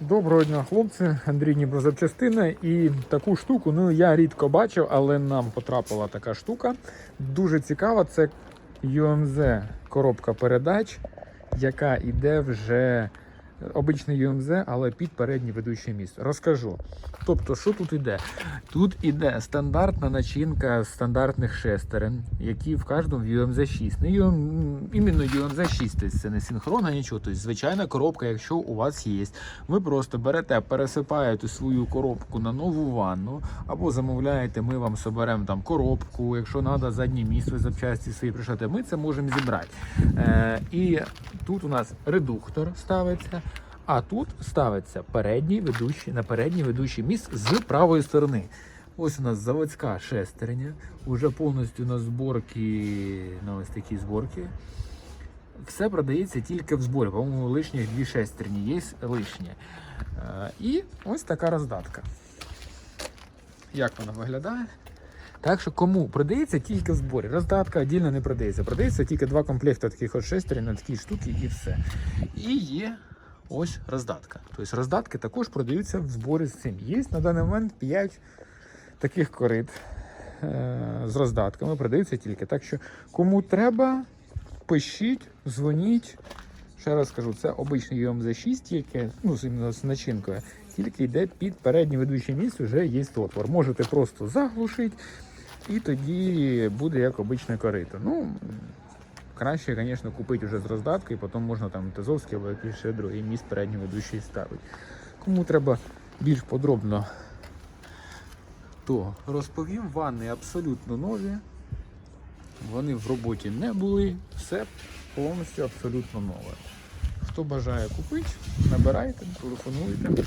Доброго дня, хлопці. Андрій Дніпрозапчастина. І таку штуку, ну я рідко бачив, але нам потрапила така штука. Дуже цікава. Це UMZ коробка передач, яка йде вже обичний UMZ, але під переднє ведуче місце. Розкажу. Тобто, що тут іде? Тут іде стандартна начинка стандартних шестерен, які в кожному в UMZ 6. Не UM, іменно UMZ 6, тобто це не синхронна, нічого. Тобто звичайна коробка, якщо у вас є. Ви просто берете, пересипаєте свою коробку на нову ванну, або замовляєте, ми вам соберемо там коробку, якщо треба заднє місце запчасті свої пришати, ми це можемо зібрати. Е, і тут у нас редуктор ставиться. А тут ставиться передній ведучий на передній ведучий міст з правої сторони. Ось у нас заводська шестерня, уже повністю на зборки, на ось такі зборки. Все продається тільки в зборі. По-моєму, лишніх дві шестерні є лишні. Е, І ось така роздатка. Як вона виглядає? Так що кому продається тільки в зборі. Роздатка віддільно не продається. Продається тільки два комплекти таких от шестерень на такі штуки і все. І є ось роздатка. Тобто роздатки також продаються в зборі з цим. Є на даний момент 5 таких корит е, з роздатками, продаються тільки. Так що кому треба, пишіть, дзвоніть. Ще раз кажу, це обичний UMZ 6, тільки ну, з начинкою, тільки йде під переднє ведуче місце, вже є отвор. Можете просто заглушити, і тоді буде як обичне корито. Ну, краще, звісно, купити вже з роздаткою, потім можна там Тезовський або якийсь ще другий міст передній ведучий ставити. Кому треба більш подробно, то розповім. Ванни абсолютно нові. Вони в роботі не були, все повністю абсолютно нове. Хто бажає купити, набирайте, телефонуйте.